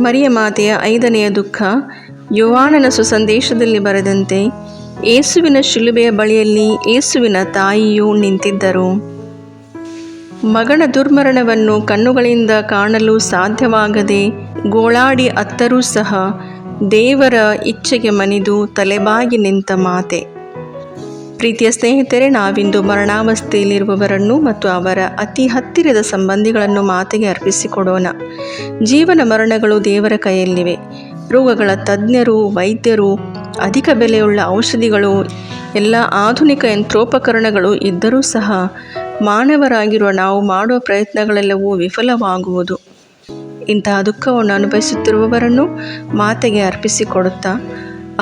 ಮರಿಯ ಮಾತೆಯ ಐದನೆಯ ದುಃಖ ಯೋವಾನನ ಸುಸಂದೇಶದಲ್ಲಿ ಬರೆದಂತೆ ಏಸುವಿನ ಶಿಲುಬೆಯ ಬಳಿಯಲ್ಲಿ ಏಸುವಿನ ತಾಯಿಯು ನಿಂತಿದ್ದರು. ಮಗನ ದುರ್ಮರಣವನ್ನು ಕಣ್ಣುಗಳಿಂದ ಕಾಣಲು ಸಾಧ್ಯವಾಗದೆ ಗೋಳಾಡಿ ಅತ್ತರೂ ಸಹ ದೇವರ ಇಚ್ಛೆಗೆ ಮನಿದು ತಲೆಬಾಗಿ ನಿಂತ ಮಾತೆ. ಪ್ರೀತಿಯ ಸ್ನೇಹಿತರೆ, ನಾವಿಂದು ಮರಣಾವಸ್ಥೆಯಲ್ಲಿರುವವರನ್ನು ಮತ್ತು ಅವರ ಅತಿ ಹತ್ತಿರದ ಸಂಬಂಧಿಗಳನ್ನು ಮಾತೆಗೆ ಅರ್ಪಿಸಿಕೊಡೋಣ. ಜೀವನ ಮರಣಗಳು ದೇವರ ಕೈಯಲ್ಲಿವೆ. ರೋಗಗಳ ತಜ್ಞರು, ವೈದ್ಯರು, ಅಧಿಕ ಬೆಲೆಯುಳ್ಳ ಔಷಧಿಗಳು, ಎಲ್ಲ ಆಧುನಿಕ ಯಂತ್ರೋಪಕರಣಗಳು ಇದ್ದರೂ ಸಹ ಮಾನವರಾಗಿರುವ ನಾವು ಮಾಡುವ ಪ್ರಯತ್ನಗಳೆಲ್ಲವೂ ವಿಫಲವಾಗುವುದು. ಇಂತಹ ದುಃಖವನ್ನು ಅನುಭವಿಸುತ್ತಿರುವವರನ್ನು ಮಾತೆಗೆ ಅರ್ಪಿಸಿಕೊಡುತ್ತಾ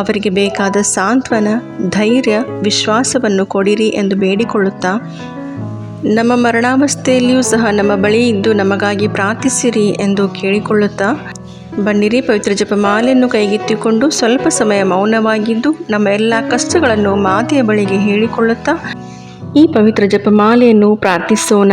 ಅವರಿಗೆ ಬೇಕಾದ ಸಾಂತ್ವನ, ಧೈರ್ಯ, ವಿಶ್ವಾಸವನ್ನು ಕೊಡಿರಿ ಎಂದು ಬೇಡಿಕೊಳ್ಳುತ್ತಾ, ನಮ್ಮ ಮರಣಾವಸ್ಥೆಯಲ್ಲಿಯೂ ಸಹ ನಮ್ಮ ಬಳಿ ಇದ್ದು ನಮಗಾಗಿ ಪ್ರಾರ್ಥಿಸಿರಿ ಎಂದು ಕೇಳಿಕೊಳ್ಳುತ್ತಾ, ಬನ್ನಿರಿ ಪವಿತ್ರ ಜಪಮಾಲೆಯನ್ನು ಕೈಗೆತ್ತಿಕೊಂಡು ಸ್ವಲ್ಪ ಸಮಯ ಮೌನವಾಗಿದ್ದು ನಮ್ಮ ಎಲ್ಲ ಕಷ್ಟಗಳನ್ನು ಮಾತೆಯ ಬಳಿಗೆ ಹೇಳಿಕೊಳ್ಳುತ್ತಾ, ಈ ಪವಿತ್ರ ಜಪಮಾಲೆಯನ್ನು ಪ್ರಾರ್ಥಿಸೋಣ.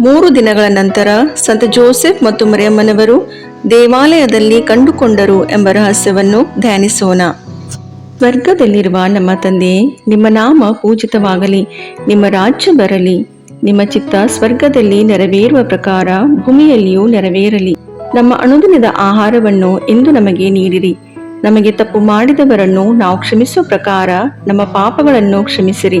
ಮೂರು ದಿನಗಳ ನಂತರ ಸಂತ ಜೋಸೆಫ್ ಮತ್ತು ಮರಿಯಮ್ಮನವರು ದೇವಾಲಯದಲ್ಲಿ ಕಂಡುಕೊಂಡರು ಎಂಬ ರಹಸ್ಯವನ್ನು ಧ್ಯಾನಿಸೋಣ. ಸ್ವರ್ಗದಲ್ಲಿರುವ ನಮ್ಮ ತಂದೆ, ನಿಮ್ಮ ನಾಮ ಪೂಜಿತವಾಗಲಿ, ನಿಮ್ಮ ರಾಜ್ಯ ಬರಲಿ, ನಿಮ್ಮ ಚಿತ್ತ ಸ್ವರ್ಗದಲ್ಲಿ ನೆರವೇರುವ ಪ್ರಕಾರ ಭೂಮಿಯಲ್ಲಿಯೂ ನೆರವೇರಲಿ. ನಮ್ಮ ಅನುದಿನದ ಆಹಾರವನ್ನು ಇಂದು ನಮಗೆ ನೀಡಿರಿ. ನಮಗೆ ತಪ್ಪು ಮಾಡಿದವರನ್ನು ನಾವು ಕ್ಷಮಿಸುವ ಪ್ರಕಾರ ನಮ್ಮ ಪಾಪಗಳನ್ನು ಕ್ಷಮಿಸಿರಿ.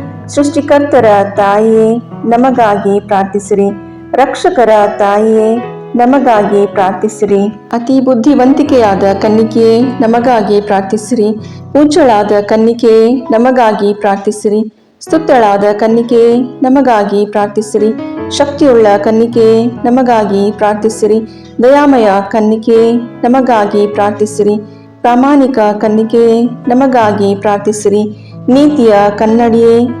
ಸೃಷ್ಟಿಕರ್ತರ ತಾಯಿಯೇ ನಮಗಾಗಿ ಪ್ರಾರ್ಥಿಸಿರಿ. ರಕ್ಷಕರ ತಾಯಿಯೇ ನಮಗಾಗಿ ಪ್ರಾರ್ಥಿಸಿರಿ. ಅತಿ ಬುದ್ಧಿವಂತಿಕೆಯಾದ ಕನ್ನಿಕೆಯೇ, ನಮಗಾಗಿ ಪ್ರಾರ್ಥಿಸಿರಿ. ಉಂಚಳಾದ ಕನ್ನಿಕೆಯೇ, ನಮಗಾಗಿ ಪ್ರಾರ್ಥಿಸಿರಿ. ಸ್ತುತ್ತಳಾದ ಕನ್ನಿಕೆಯೇ, ನಮಗಾಗಿ ಪ್ರಾರ್ಥಿಸಿರಿ. ಶಕ್ತಿಯುಳ್ಳ ಕನ್ನಿಕೆಯೇ, ನಮಗಾಗಿ ಪ್ರಾರ್ಥಿಸಿರಿ. ದಯಾಮಯ ಕನ್ನಿಕೆಯೇ, ನಮಗಾಗಿ ಪ್ರಾರ್ಥಿಸಿರಿ. ಪ್ರಾಮಾಣಿಕ ಕನ್ನಿಕೆಯೇ, ನಮಗಾಗಿ ಪ್ರಾರ್ಥಿಸಿರಿ. ನೀತಿಯ ಕನ್ನಡಿಯೇ